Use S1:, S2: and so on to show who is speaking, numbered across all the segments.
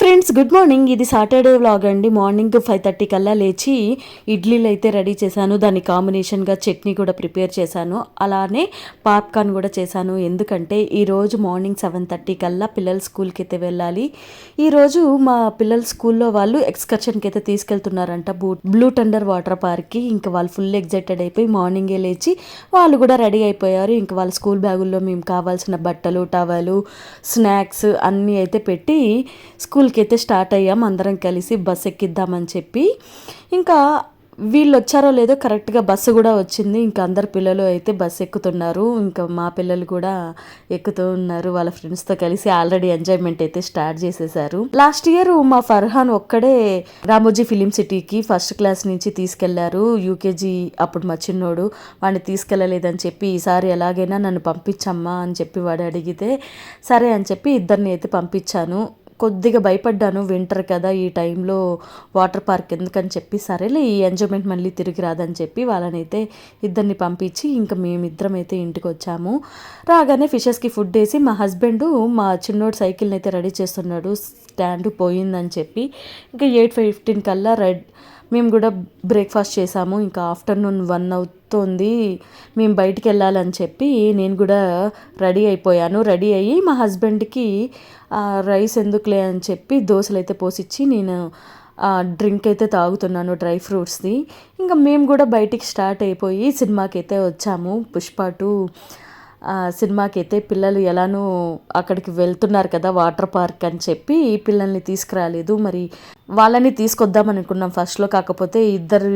S1: Friends good morning. ఇది Saturday vlog అండి. Morning five thirty కల్లా లేచి ఇడ్లీలు అయితే రెడీ చేశాను. దాని కాంబినేషన్గా చట్నీ కూడా ప్రిపేర్ చేశాను. అలానే పాప్కార్న్ కూడా చేశాను. ఎందుకంటే ఈరోజు మార్నింగ్ సెవెన్ థర్టీ కల్లా పిల్లలు స్కూల్కి అయితే వెళ్ళాలి. ఈరోజు మా పిల్లల స్కూల్లో వాళ్ళు ఎక్స్కర్షన్కి అయితే తీసుకెళ్తున్నారంట. బూ బ్లూ టండర్ వాటర్ పార్క్కి ఇంకా వాళ్ళు ఫుల్ ఎగ్జైటెడ్ అయిపోయి మార్నింగే లేచి వాళ్ళు కూడా రెడీ అయిపోయారు. ఇంకా వాళ్ళ స్కూల్ బ్యాగుల్లో మేము కావాల్సిన బట్టలు టవలు స్నాక్స్ అన్నీ అయితే పెట్టి స్కూల్ స్కూల్కి అయితే స్టార్ట్ అయ్యాం. అందరం కలిసి బస్ ఎక్కిద్దామని చెప్పి. ఇంకా వీళ్ళు వచ్చారో లేదో కరెక్ట్గా బస్సు కూడా వచ్చింది. ఇంకా అందరు పిల్లలు అయితే బస్సు ఎక్కుతున్నారు. ఇంకా మా పిల్లలు కూడా ఎక్కుతూ ఉన్నారు. వాళ్ళ ఫ్రెండ్స్తో కలిసి ఆల్రెడీ ఎంజాయ్మెంట్ అయితే స్టార్ట్ చేసేసారు. లాస్ట్ ఇయర్ మా ఫర్హాన్ ఒక్కడే రామోజీ ఫిలిం సిటీకి ఫస్ట్ క్లాస్ నుంచి తీసుకెళ్ళారు. యూకేజీ అప్పుడు మా చిన్నోడు వాడిని తీసుకెళ్ళలేదని చెప్పి ఈసారి ఎలాగైనా నన్ను పంపించమ్మా అని చెప్పి వాడు అడిగితే సరే అని చెప్పి ఇద్దరిని అయితే పంపించాను. కొద్దిగా భయపడ్డాను వింటర్ కదా ఈ టైంలో వాటర్ పార్క్ ఎందుకని చెప్పి సరేలే ఈ ఎంజాయ్మెంట్ మళ్ళీ తిరిగి రాదని చెప్పి వాళ్ళనైతే ఇద్దరిని పంపించి ఇంకా మేమిద్దరం అయితే ఇంటికి వచ్చాము. రాగానే ఫిషెస్కి ఫుడ్ వేసి మా హస్బెండ్ మా చిన్నోడు సైకిల్ని అయితే రెడీ చేస్తున్నాడు స్టాండ్ పోయిందని చెప్పి. ఇంకా ఎయిట్ ఫిఫ్టీన్ కల్లా రెడ్ మేము కూడా బ్రేక్ఫాస్ట్ చేసాము. ఇంకా ఆఫ్టర్నూన్ వన్ అవుతుంది. మేము బయటికి వెళ్ళాలని చెప్పి నేను కూడా రెడీ అయిపోయాను. రెడీ అయ్యి మా హస్బెండ్కి రైస్ ఎందుకులే? అని చెప్పి దోశలు అయితే పోసిచ్చి నేను డ్రింక్ అయితే తాగుతున్నాను డ్రై ఫ్రూట్స్ది ఇంకా మేము కూడా బయటికి స్టార్ట్ అయిపోయి సినిమాకి అయితే వచ్చాము. పుష్ప టూ సినిమాకి అయితే పిల్లలు ఎలానో అక్కడికి వెళ్తున్నారు కదా వాటర్ పార్క్ అని చెప్పి పిల్లల్ని తీసుకురాలేదు. మరి వాళ్ళని తీసుకొద్దాం అనుకున్నాం ఫస్ట్లో. కాకపోతే ఇద్దరు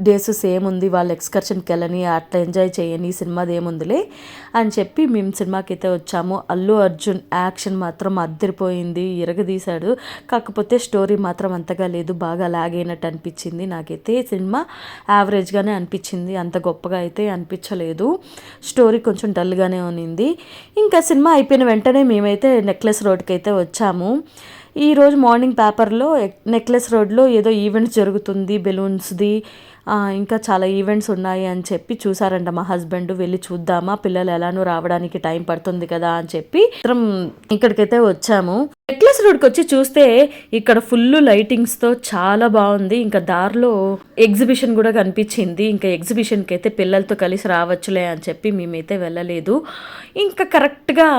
S1: డేస్ సేమ్ ఉంది వాళ్ళు ఎక్స్కర్షన్కి వెళ్ళని అట్లా ఎంజాయ్ చేయని సినిమాది ఏముందిలే అని చెప్పి మేము సినిమాకి అయితే వచ్చాము. అల్లు అర్జున్ యాక్షన్ మాత్రం అద్దరిపోయింది ఇరగదీశాడు. కాకపోతే స్టోరీ మాత్రం అంతగా లేదు బాగా లాగ్ అయినట్టు అనిపించింది. నాకైతే సినిమా యావరేజ్గానే అనిపించింది అంత గొప్పగా అయితే అనిపించలేదు. స్టోరీ కొంచెం డల్గానే ఉన్నింది ఇంకా సినిమా అయిపోయిన వెంటనే మేమైతే నెక్లెస్ రోడ్కి అయితే వచ్చాము. ఈరోజు మార్నింగ్ పేపర్లో నెక్లెస్ రోడ్లో ఏదో ఈవెంట్స్ జరుగుతుంది బెలూన్స్ది ఇంకా చాలా ఈవెంట్స్ ఉన్నాయి అని చెప్పి చూసారంట మా హస్బెండ్. వెళ్ళి చూద్దామా పిల్లలు ఎలానో రావడానికి టైం పడుతుంది కదా అని చెప్పి ఇక్కడికైతే వచ్చాము. నెక్లెస్ రోడ్కి వచ్చి చూస్తే ఇక్కడ ఫుల్ లైటింగ్స్తో చాలా బాగుంది. ఇంకా దారిలో ఎగ్జిబిషన్ కూడా కనిపించింది. ఇంకా ఎగ్జిబిషన్కి అయితే పిల్లలతో కలిసి రావచ్చులే అని చెప్పి మేమైతే వెళ్ళలేదు. ఇంకా కరెక్ట్గా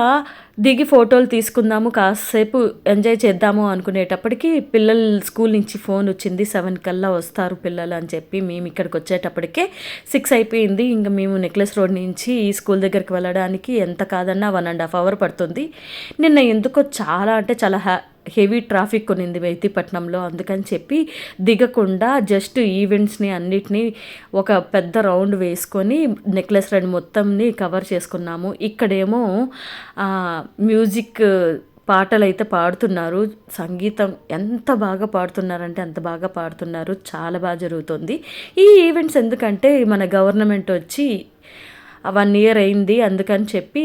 S1: దిగి ఫోటోలు తీసుకుందాము కాసేపు ఎంజాయ్ చేద్దాము అనుకునేటప్పటికి పిల్లలు స్కూల్ నుంచి ఫోన్ వచ్చింది సెవెన్ కల్లా వస్తారు పిల్లలు అని చెప్పి మేము ఇక్కడికి వచ్చేటప్పటికే సిక్స్ అయిపోయింది. ఇంకా మేము నెక్లెస్ రోడ్ నుంచి ఈ స్కూల్ దగ్గరికి వెళ్ళడానికి ఎంత కాదన్నా వన్ అండ్ హాఫ్ అవర్ పడుతుంది. నిన్న ఎందుకో చాలా అంటే చాలా హ్యా హెవీ ట్రాఫిక్ కొనింది వైతిపట్నంలో. అందుకని చెప్పి దిగకుండా జస్ట్ ఈవెంట్స్ని అన్నిటినీ ఒక పెద్ద రౌండ్ వేసుకొని నెక్లెస్ రెండు మొత్తంని కవర్ చేసుకున్నాము. ఇక్కడేమో మ్యూజిక్ పాటలు అయితే పాడుతున్నారు. సంగీతం ఎంత బాగా పాడుతున్నారంటే అంత బాగా పాడుతున్నారు. చాలా బాగా జరుగుతుంది. ఈ ఈవెంట్స్ ఎందుకంటే మన గవర్నమెంట్ వచ్చి వన్ ఇయర్ అయింది అందుకని చెప్పి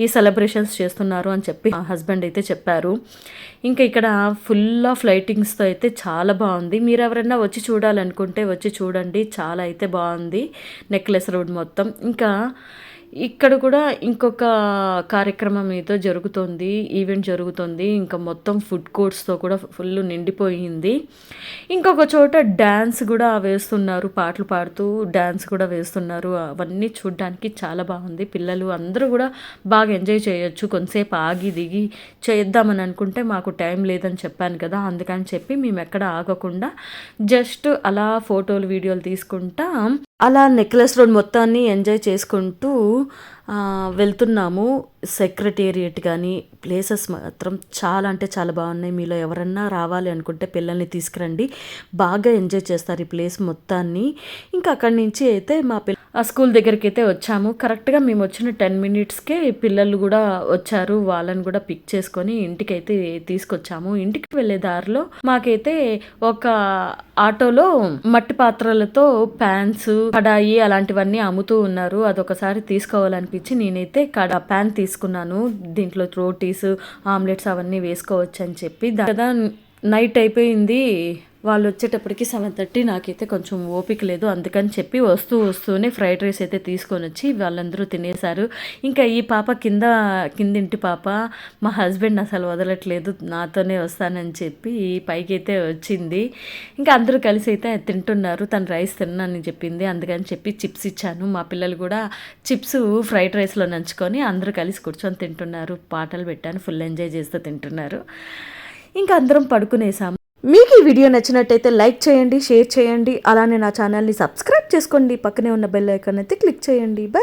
S1: ఈ సెలబ్రేషన్స్ చేస్తున్నారు అని చెప్పి మా హస్బెండ్ అయితే చెప్పారు. ఇంకా ఇక్కడ ఫుల్ ఆఫ్ లైటింగ్స్తో అయితే చాలా బాగుంది. మీరు ఎవరైనా వచ్చి చూడాలనుకుంటే వచ్చి చూడండి. చాలా అయితే బాగుంది. నెక్లెస్ రోడ్ మొత్తం. ఇంకా ఇక్కడ కూడా ఇంకొక కార్యక్రమం ఏదో జరుగుతుంది ఈవెంట్ జరుగుతుంది. ఇంకా మొత్తం ఫుడ్ కోర్ట్స్తో కూడా ఫుల్ నిండిపోయింది. ఇంకొక చోట డ్యాన్స్ కూడా వేస్తున్నారు పాటలు పాడుతూ డ్యాన్స్ కూడా వేస్తున్నారు. అవన్నీ చూడడానికి చాలా బాగుంది. పిల్లలు అందరూ కూడా బాగా ఎంజాయ్ చేయొచ్చు. కొంతసేపు ఆగి దిగి చేద్దామని అనుకుంటే మాకు టైం లేదని చెప్పాను కదా అందుకని చెప్పి మేము ఎక్కడ ఆగకుండా జస్ట్ అలా ఫోటోలు వీడియోలు తీసుకుంటా అలా నెక్లెస్ రోడ్ మొత్తాన్ని ఎంజాయ్ చేసుకుంటూ వెళ్తున్నాము. సెక్రటేరియట్ కానీ ప్లేసెస్ మాత్రం చాలా అంటే చాలా బాగున్నాయి. మీలో ఎవరన్నా రావాలి అనుకుంటే పిల్లల్ని తీసుకురండి. బాగా ఎంజాయ్ చేస్తారు ఈ ప్లేస్ మొత్తాన్ని. ఇంకా అక్కడి నుంచి అయితే మా పిల్ల ఆ స్కూల్ దగ్గరికి అయితే వచ్చాము. కరెక్ట్గా మేము వచ్చిన టెన్ మినిట్స్కే పిల్లలు కూడా వచ్చారు. వాళ్ళని కూడా పిక్ చేసుకొని ఇంటికైతే తీసుకొచ్చాము. ఇంటికి వెళ్ళే దారిలో మాకైతే ఒక ఆటోలో మట్టి పాత్రలతో ప్యాన్స్ కడాయి అలాంటివన్నీ అమ్ముతూ ఉన్నారు. అదొకసారి తీసుకోవాలనిపించి నేనైతే కడా ప్యాన్ తీసుకున్నాను. దీంట్లో రోటీస్ ఆమ్లెట్స్ అవన్నీ వేసుకోవచ్చు అని చెప్పి కదా నైట్ అయిపోయింది. వాళ్ళు వచ్చేటప్పటికి సెవెన్ థర్టీ. నాకైతే కొంచెం ఓపిక లేదు. అందుకని చెప్పి వస్తూ వస్తూనే ఫ్రైడ్ రైస్ అయితే తీసుకొని వచ్చి వాళ్ళందరూ తినేశారు. ఇంకా ఈ పాప కింద కిందింటి పాప మా హస్బెండ్ అసలు వదలట్లేదు నాతోనే వస్తానని చెప్పి పైకి అయితే వచ్చింది. ఇంకా అందరూ కలిసి అయితే తింటున్నారు. తను రైస్ తిన్నానని చెప్పింది. అందుకని చెప్పి చిప్స్ ఇచ్చాను. మా పిల్లలు కూడా చిప్స్ ఫ్రైడ్ రైస్లో నంచుకొని అందరూ కలిసి కూర్చొని తింటున్నారు. పాటలు పెట్టాను. ఫుల్ ఎంజాయ్ చేస్తూ తింటున్నారు. ఇంకా అందరం పడుకునేసాము. మీకు ఈ వీడియో నచ్చినట్టయితే లైక్ చేయండి షేర్ చేయండి. అలానే నా ఛానల్ని సబ్స్క్రైబ్ చేసుకోండి. పక్కనే ఉన్న బెల్ ఐకాన్ అయితే క్లిక్ చేయండి. బై